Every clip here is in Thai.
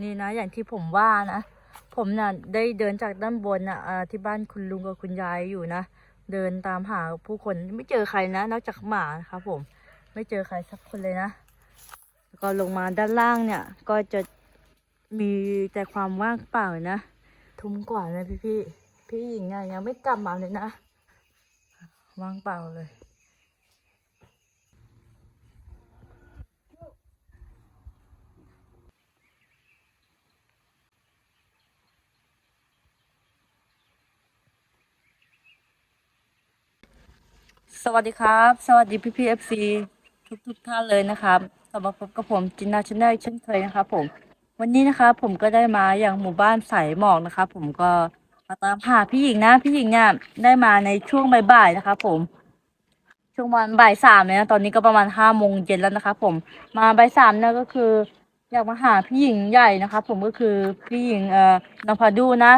นี่นะอย่างที่ผมว่านะ ผมน่ะได้เดินจากด้านบนน่ะอ่าที่บ้านคุณลุงกับคุณยายอยู่นะ เดินตามหาผู้คนไม่เจอใครนะ นอกจากหมานะครับผมไม่เจอใครสักคนเลยนะแล้วก็ลงมาด้านล่างเนี่ย ก็จะมีแต่ความว่างเปล่านะ ทุ่มกว่านะพี่พี่พี่หญิงอะยังไม่กลับมาเลยนะ ว่างเปล่าเลย สวัสดีครับ สวัสดีพี่พีเอฟซีทุกทุกท่านเลยนะครับกลับมาพบกับผมจินนาชแนลเช่นเคยนะครับผม วันนี้นะครับผมก็ได้มาอย่างหมู่บ้านสายหมอกนะครับผมก็มาตามหาพี่หญิงนะพี่หญิงเนี่ยได้มาในช่วงบ่ายๆนะครับผม ช่วงวันบ่ายสามเลยนะตอนนี้ก็ประมาณห้าโมงเย็นแล้วนะครับผมมาบ่ายสามเนี่ยก็คือ อยากมาหาพี่หญิงใหญ่นะครับผมก็คือพี่หญิงเอ่อนภาดูนะ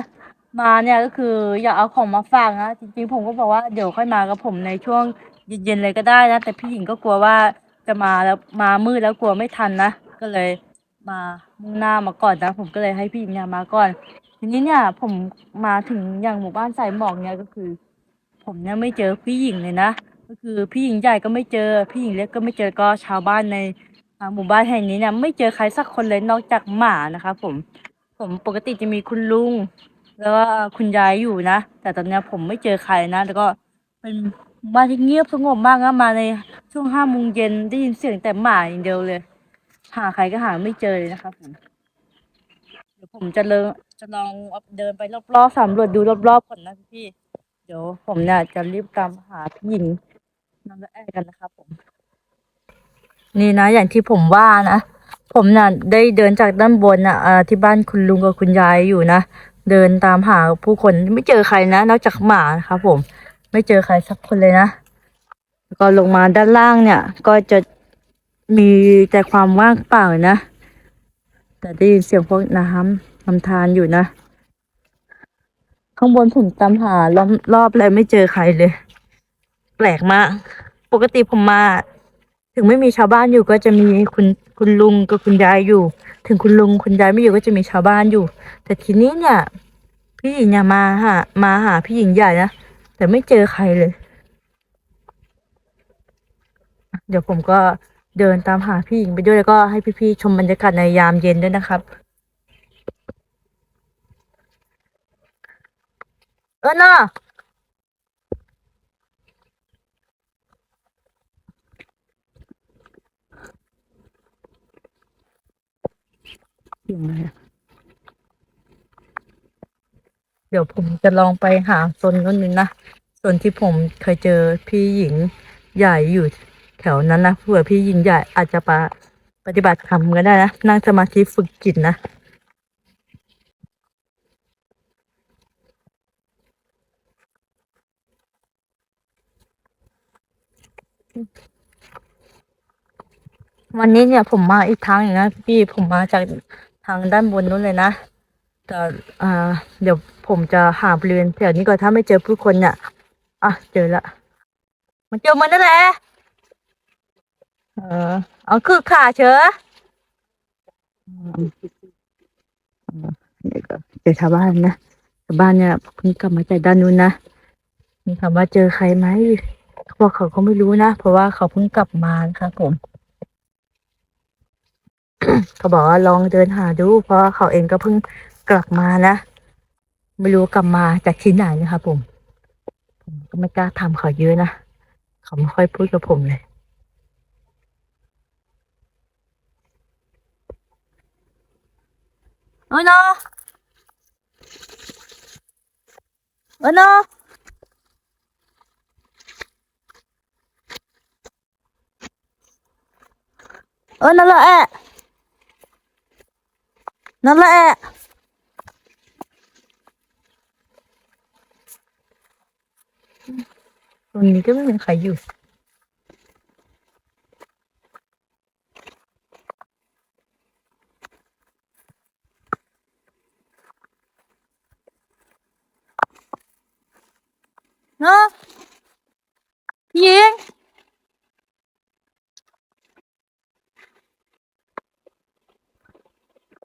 มาเนี่ยก็คืออยากเอาของมาฝากนะจริงๆ ผมก็บอกว่าเดี๋ยวค่อยมากับผมในช่วงเย็นๆเลยก็ได้นะแต่พี่หญิงก็กลัวว่าจะมาแล้วมามืดแล้วกลัวไม่ทันนะก็เลยมามุ่งหน้ามาก่อนนะ ผมก็เลยให้พี่หญิงเนี่ยมาก่อน ทีนี้เนี่ยผมมาถึงอย่างหมู่บ้านสายหมอกเนี่ยก็คือ ผมเนี่ยไม่เจอพี่หญิงเลยนะก็คือพี่หญิงใหญ่ก็ไม่เจอพี่หญิงเล็กก็ไม่เจอก็ชาวบ้านในหมู่บ้านแห่งนี้เนี่ยไม่เจอใครสักคนเลยนอกจากหมานะครับผมผมปกติจะมีคุณลุง แล้วก็คุณยายอยู่นะ แต่ตอนนี้ผมไม่เจอใครนะ แล้วก็เป็นบ้านที่เงียบสงบมากนะมาในช่วงห้าโมงเย็นได้ยินเสียงแต่หมาอย่างเดียวเลย หาใครก็หาไม่เจอเลยนะครับผมเดี๋ยวผมจะเลจะลองเดินไปรอบๆสำรวจดูรอบๆก่อนนะพี่ เดี๋ยวผมเนี่ยจะรีบตามหาพี่หญิงน้ำละแอกันนะครับผม นี่นะ อย่างที่ผมว่านะ ผมน่ะได้เดินจากด้านบนน่ะที่บ้านคุณลุงกับคุณยายอยู่นะ เดินตามหาผู้คนไม่เจอใครนะนอกจากหมานะครับผม ไม่เจอใครสักคนเลยนะแล้วก็ลงมาด้านล่างเนี่ย ก็จะมีแต่ความว่างเปล่านะ แต่ได้ยินเสียงพวกน้ำลำธารอยู่นะ ข้างบนผมตามหารอบรอบเลยไม่เจอใครเลย แปลกมาก ปกติผมมา ถึงไม่มีชาวบ้านอยู่ก็จะมีคุณคุณลุงกับคุณยายอยู่ ถึงคุณลุงคุณยายไม่อยู่ก็จะมีชาวบ้านอยู่ แต่ทีนี้เนี่ยพี่หญิงเนี่ยมาหามาหาพี่หญิงใหญ่นะแต่ไม่เจอใครเลย เดี๋ยวผมก็เดินตามหาพี่หญิงไปด้วยแล้วก็ให้พี่ๆชมบรรยากาศในยามเย็นด้วยนะครับ เออเนาะเสียงอะไรอะเดี๋ยวผมจะลองไปหาโซนนู้นนึงนะโซนที่ผมเคยเจอพี่หญิงใหญ่อยู่แถวนั้นนะเผื่อพี่หญิงใหญ่อาจจะปะปฏิบัติธรรมก็ได้นะนั่งสมาธิฝึกจิตนะวันนี้เนี่ยผมมาอีกทางหนึงนะพี่ผมมาจากทางด้านบนนู้นเลยนะ แต่อ่า เดี๋ยวผมจะหาบริเวณแถวนี้ก่อนถ้าไม่เจอผู้คนเนี่ยอะเจอละมันเจอมันนั่นแหละเออเอาคือขาเชอเดี๋ยวก็เจอชาวบ้านนะชาวบ้านเนี่ยเพิ่งกลับมาจากด้านนู้นนะมีคำว่าเจอใครไหมเขาบอกเขาก็ไม่รู้นะ เพราะว่าเขาเพิ่งกลับมาครับผม เขาบอกว่าลองเดินหาดู เพราะเขาเองก็เพิ่ง กลับมานะไม่รู้กลับมาจากที่ไหนนะครับผม ผมก็ไม่กล้าทำเขาเยอะนะ เขาไม่ค่อยพูดกับผมเลยเออนาะเออนเออนั่นแหละนั่นแหละแอะ ตรงนี้ก็ไม่มีใครอยู่เนาะพี่หญิง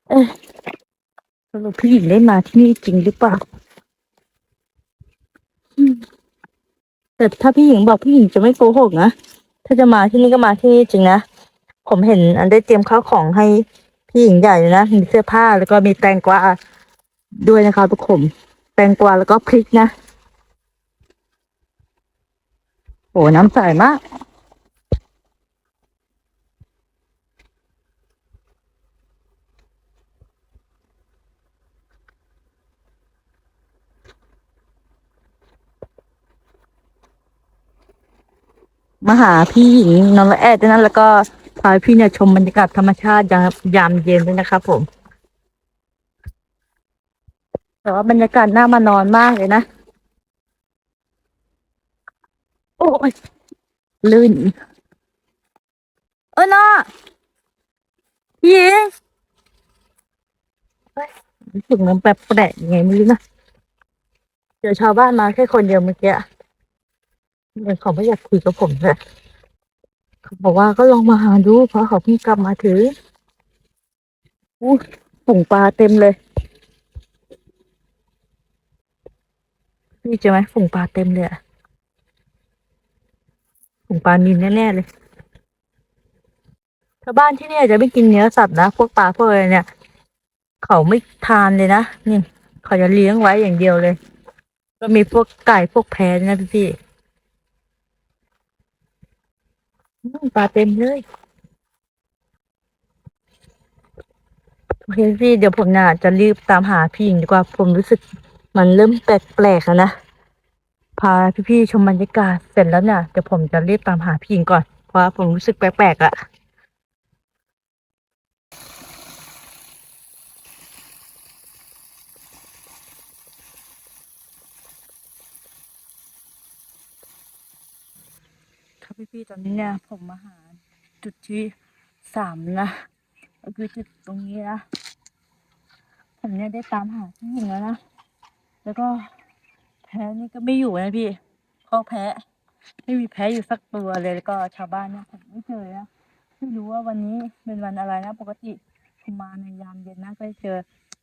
เอ้ยรุปพี่หญิงได้มาที่นี่จริงหรือเปล่าอืม แต่ถ้าพี่หญิงบอกพี่หญิงจะไม่โกหกนะถ้าจะมาที่นี่ก็มาที่นี่จริงนะผมเห็นอันได้เตรียมข้าวของให้พี่หญิงใหญ่เลยนะมีเสื้อผ้าแล้วก็มีแตงกวาด้วยนะคะทุกคนแตงกวาแล้วก็พริกนะโอ้น้ำใสมาก มาหาพี่หญิงนอนละแอดด้วยนะแล้วก็พาพี่เนี่ยชมบรรยากาศธรรมชาติยามยามเย็นด้วยนะครับผมแต่ว่าบรรยากาศน่ามานอนมากเลยนะ โอ้ยลื่น เออน่าพี่หญิงเฮ้ยรู้สึกมันแปลกๆยังไงไม่รู้นะเจอชาวบ้านมาแค่คนเดียวเมื่อกี้ มือนเขาไม่อยากคุยกับผมเลยเขาบอกว่าก็ลองมาหาดู เพราะเขาเพิ่งกลับมาถึงอู้ฝูงปลาเต็มเลยพี่เจอไหมฝูงปลาเต็มเลยอะฝูงปลานินแน่ๆเลยชาวบ้านที่เนี่ยจะไม่กินเนื้อสัตว์นะพวกปลาพวกอะไรเนี่ย เขาไม่ทานเลยนะนี่เขาจะเลี้ยงไว้อย่างเดียวเลย ก็มีพวกไก่พวกแพะด้วยนะพี่พี่อืม ปลาเต็มเลยโอเคพี่เดี๋ยวผมน่ะจะรีบตามหาพี่หญิงดีกว่าผมรู้สึกมันเริ่มแปลกๆแล้วนะพาพี่ๆชมบรรยากาศเสร็จแล้วเนี่ยเดี๋ยวผมจะรีบตามหาพี่หญิงก่อนเพราะผมรู้สึกแปลกๆอะค พี่ๆตอนนี้เนี่ยผมมาหาจุดที่สามนะก็คือจุดตรงนี้นะผมเนี่ยได้ตามหาพี่หญิงแล้วนะแล้วก็แพ้นี่ก็ไม่อยู่นะพี่ข้อแพ้ไม่มีแพ้อยู่สักตัวเลยแล้วก็ชาวบ้านเนี่ยผมไม่เจอนะไม่รู้ว่าวันนี้เป็นวันอะไรนะปกติผมมาในยามเย็นนะก็จะเจอ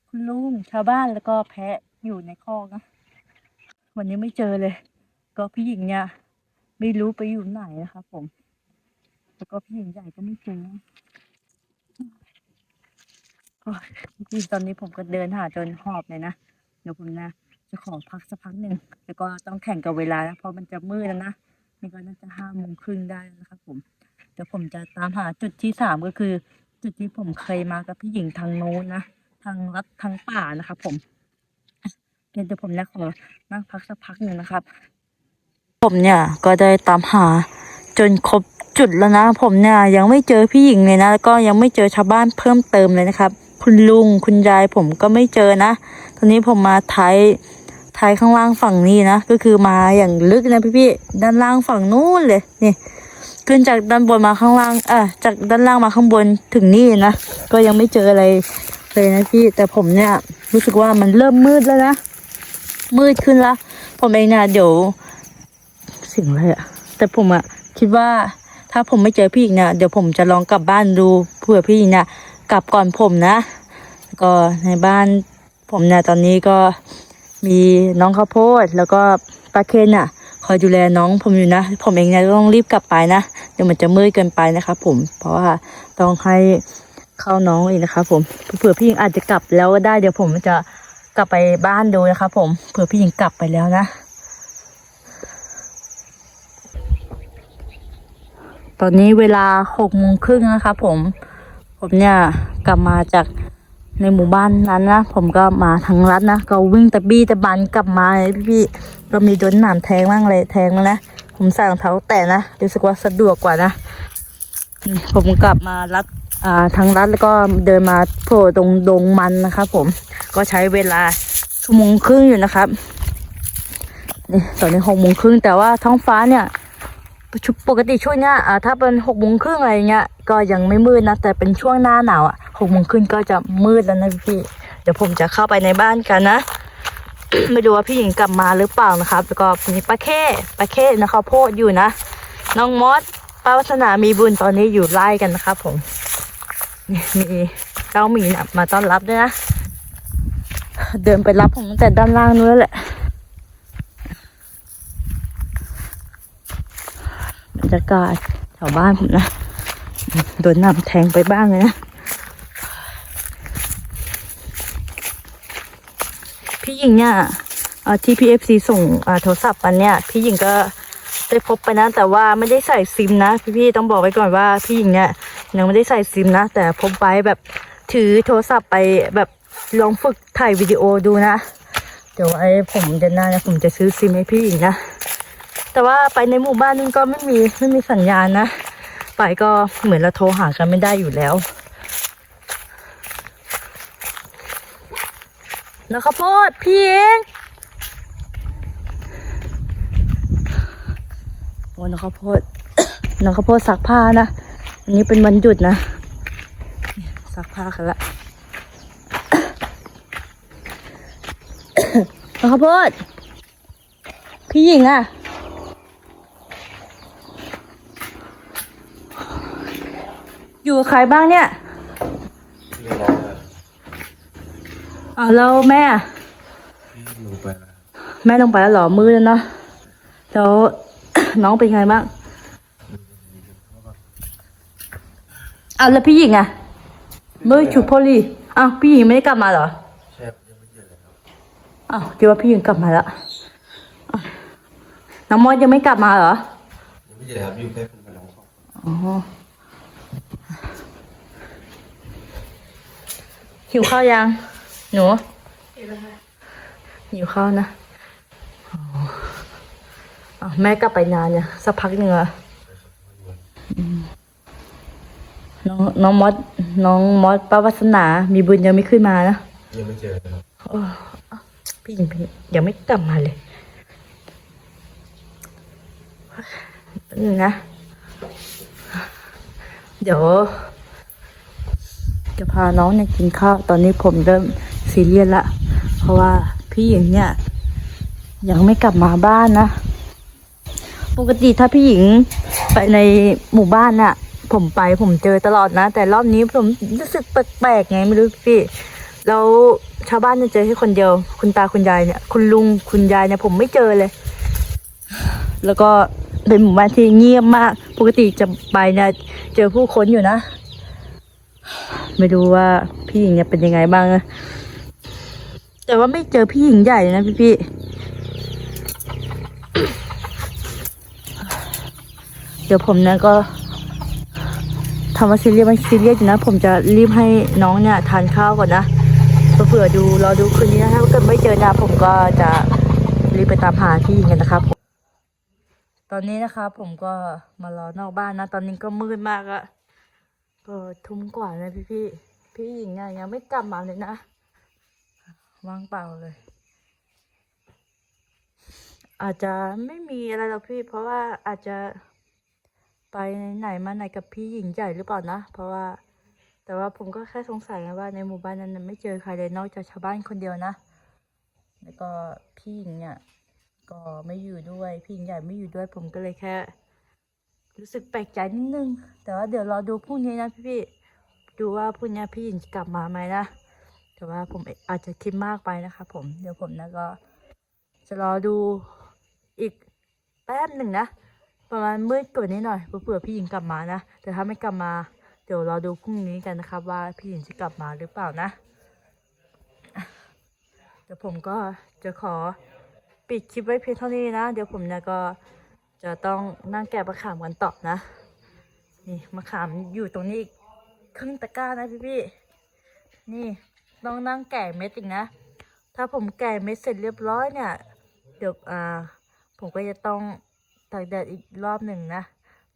คุณลุงชาวบ้านแล้วก็แพะอยู่ในคอกนะวันนี้ไม่เจอเลย ก็พี่หญิงเนี่ย ไม่รู้ไปอยู่ไหนนะครับผม แล้วก็พี่หญิงใหญ่ก็ไม่เจอโอ้ยจริงๆตอนนี้ผมก็เดินหาจนหอบเลยนะ เดี๋ยวผมนะจะขอพักสักพักหนึ่ง แล้วก็ต้องแข่งกับเวลานะเพราะมันจะมืดแล้วนะนี่ก็น่าจะห้าโมงครึ่งได้แล้วนะครับผม เดี๋ยวผมจะตามหาจุดที่สามก็คือ จุดที่ผมเคยมากับพี่หญิงทางโน้นนะ ทางรัดทางป่านะครับผมเดี๋ยวผมนะขอนั่งพักสักพักหนึ่งนะครับ ผมเนี่ยก็ได้ตามหาจนครบจุดแล้วนะ ผมเนี่ยยังไม่เจอพี่หญิงเลยนะแล้วก็ยังไม่เจอชาวบ้านเพิ่มเติมเลยนะครับ คุณลุงคุณยายผมก็ไม่เจอนะ ตอนนี้ผมมาท้ายท้ายข้างล่างฝั่งนี้นะก็คือมาอย่างลึกนะพี่ๆด้านล่างฝั่งนู้นเลยนี่ขึ้นจากด้านบนมาข้างล่างอะจากด้านล่างมาข้างบนถึงนี่นะก็ยังไม่เจออะไรเลยนะพี่แต่ผมเนี่ยรู้สึกว่ามันเริ่มมืดแล้วนะมืดขึ้นละผมเองเนี่ยเดี๋ยว สิ่งอะไรอะแต่ผมอะคิดว่าถ้าผมไม่เจอพี่อีกเนี่ยเดี๋ยวผมจะลองกลับบ้านดูเผื่อพี่อีกเนี่ยกลับก่อนผมนะก็ในบ้านผมเนี่ยตอนนี้ก็มีน้องข้าวโพดแล้วก็ปลาเคนอะคอยดูแลน้องผมอยู่นะ ผมเองเนี่ยต้องรีบกลับไปนะเดี๋ยวมันจะมืดเกินไปนะครับผมเพราะว่าต้องให้เข้าน้องอีกนะครับผมเผื่อพี่หญิงอาจจะกลับแล้วก็ได้เดี๋ยวผมจะกลับไปบ้านดูนะครับผมเผื่อพี่หญิงกลับไปแล้วนะ ตอนนี้เวลาหกโมงครึ่งนะครับผม ผมเนี่ยกลับมาจากในหมู่บ้านนั้นนะ ผมก็มาทางรัดนะ ก็วิ่งตะบี้ตะบันกลับมาพี่ก็มีโดนหนามแทงบ้างเลยแทงแล้วนะ ผมใส่รองเท้าแตะนะรู้สึกว่าสะดวกกว่านะ ผมกลับมารัดอ่าทางรัดแล้วก็เดินมาโผล่ตรงดงมันนะครับผมก็ใช้เวลาชั่วโมงครึ่งอยู่นะครับนี่ตอนนี้หกโมงครึ่งแต่ว่าท้องฟ้าเนี่ย ชุปกติช่วงเนี้ยอ่าถ้าเป็นหกโมงครึ่งอะไรเงี้ยก็ยังไม่มืดนะ แต่เป็นช่วงหน้าหนาวอะหกโมงครึ่งก็จะมืดแล้วนะพี่เดี๋ยวผมจะเข้าไปในบ้านกันนะไม่รู้ว่าพี่หญิงกลับมาหรือเปล่านะครับ แล้วก็มีป้าเข้ป้าเข้นะครับโพดอยู่นะน้องมอสป้าวัฒนามีบุญตอนนี้อยู่ไล่กันนะครับผมมีเจ้าหมีนะมาต้อนรับด้วยนะเดินไปรับผมตั้งแต่ด้านล่างนู้นแหละ รยากาศแถวบ้านผมนะ โดนนำแทงไปบ้างเลยนะ พี่หญิงเนี่ยที่พีเอฟซีส่งโทรศัพท์มันเนี่ย พี่หญิงก็ได้พบไปนะแต่ว่าไม่ได้ใส่ซิมนะ พี่ๆต้องบอกไว้ก่อนว่าพี่หญิงเนี่ยยังไม่ได้ใส่ซิมนะ แต่พบไปแบบถือโทรศัพท์ไปแบบลองฝึกถ่ายวิดีโอดูนะ เดี๋ยวไอ้ผมเดือนหน้าเนี่ยผมจะซื้อซิมให้พี่หญิงนะ แต่ว่าไปในหมู่บ้านนึงก็ไม่มีไม่มีสัญญาณนะ ไปก็เหมือนเราโทรหากันไม่ได้อยู่แล้ว แล้วข้าวโพดพี่เองโอ้น้องข้าวโพดน้องข้าวโพดซักผ้านะ อันนี้เป็นวันหยุดนะ ซักผ้ากันละน้องข้าวโพดพี่หญิงอะ อยู่ใครบ้างเนี่ยองอะอ้าแล้วแม่ลงไปแล้วแม่ลงไปแล้วหรอมืดแล้วเนาะแล้วน้องเป็นไงบ้างอ้าวแล้วพี่หญิงอะมืดชูโพลีอ้าวพี่หญิงไม่ได้กลับมาเหรอใช่ยังไม่เจอเลยครับอ้าวคิดว่าพี่หญิงกลับมาแล้วน้องมอสยังไม่กลับมาเหรอยังไม่เจอครับอยู่แค่คุณกับน้ององคนอ๋ หิวข้าวยัง หนูหิวข้าวนะอ๋ออ้าวแม่กลับไปนานเนี่ยสักพักหนึ่งอะอืมน้องน้องมอสน้องมอสป้าวัสนา มีบุญยังไม่ขึ้นมานะยังไม่เจอเลยครับโอ้พี่หญิงพี่ยังไม่กลับมาเลยนี่นะ เดี๋ยว จะพาน้องเนี่ยกินข้าว ตอนนี้ผมเริ่มซีเรียสละ เพราะว่าพี่หญิงเนี่ย ยังไม่กลับมาบ้านนะ ปกติถ้าพี่หญิงไปในหมู่บ้านน่ะ ผมไปผมเจอตลอดนะ แต่รอบนี้ผมรู้สึกแปลกๆไงไม่รู้พี่ แล้วชาวบ้านจะเจอแค่คนเดียว คุณตาคุณยายเนี่ย คุณลุงคุณยายเนี่ยผมไม่เจอเลย แล้วก็เป็นหมู่บ้านที่เงียบมาก ปกติจะไปเนี่ยเจอผู้คนอยู่นะ ไม่รู้ว่าพี่หญิงเนี่เป็นยังไงบ้างนะแต่ว่าไม่เจอพี่หญิงใหญ่นะพี่พี่เดี๋ยวผมเนี่ยก็ทำว่าซีเรียสมันซีเรียสอยู่นะ ผมจะรีบให้น้องเนี่ยทานข้าวก่อนนะเผื่อดูรอดูคืนนี้นะถ้าเกิดไม่เจอนะผมก็จะรีบไปตามหาพี่หญิงกันนะครับผมตอนนี้นะครับผมก็มารอนอกบ้านนะ ตอนนี้ก็มืดมากอะ ก็ทุ่มกว่านะพี่พี่พี่หญิงอะยังไม่กลับมาเลยนะว่างเปล่าเลย อาจจะไม่มีอะไรหรอกพี่ เพราะว่าอาจจะไปไหนมาไหนกับพี่หญิงใหญ่หรือเปล่านะเพราะว่า แต่ว่าผมก็แค่สงสัยนะว่า ในหมู่บ้านนั้นไม่เจอใครเลยนอกจากชาวบ้านคนเดียวนะแล้วก็พี่หญิงเนี่ยก็ไม่อยู่ด้วย พี่หญิงใหญ่ไม่อยู่ด้วย ผมก็เลยแค่ รู้สึกแปลกใจนิดนึง แต่ว่าเดี๋ยวรอดูพรุ่งนี้นะพี่พี่ดูว่าพรุ่งนี้พี่หญิงกลับมาไหมนะ แต่ว่าผมอาจจะคิดมากไปนะครับผม เดี๋ยวผมนะก็ จะรอดูอีกแป๊บหนึ่งนะ ประมาณมืดกว่านี้หน่อยเผื่อพี่หญิงกลับมานะ แต่ถ้าไม่กลับมา เดี๋ยวราดูพรุ่งนี้กันนะครับ ว่าพี่หญิงจะกลับมาหรือเปล่านะอะเดี๋ยวผมก็จะขอปิดคลิปไว้เพียงเท่านี้นะ เดี๋ยวผมเนี่ยก็ จะต้องนั่งแกะมะขามกันต่อนะ นี่มะขามอยู่ตรงนี้อีกครึ่งตะกร้านะพี่พี่นี่ต้องนั่งแกะเม็ดอีกนะ ถ้าผมแกะเม็ดเสร็จเรียบร้อยเนี่ย เดี๋ยวอ่าผมก็จะต้องตากแดดอีกรอบหนึ่งนะ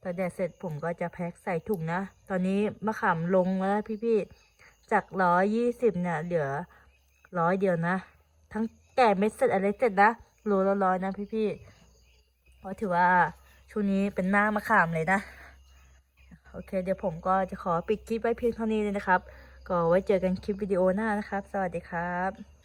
ตากแดดเสร็จผมก็จะแพ็คใส่ถุงนะ ตอนนี้มะขามลงแล้วนะพี่จากร้อยยี่สิบเนี่ยเหลือร้อยเดียวนะ ทั้งแก่เม็ดเสร็จอะไรเสร็จนะโลละร้อยนะพี่ๆ เพราะถือว่าช่วงนี้เป็นหน้ามะขามเลยนะ โอเค เดี๋ยวผมก็จะขอปิดคลิปไว้เพียงเท่านี้เลยนะครับ ก็ไว้เจอกันคลิปวิดีโอหน้านะครับ สวัสดีครับ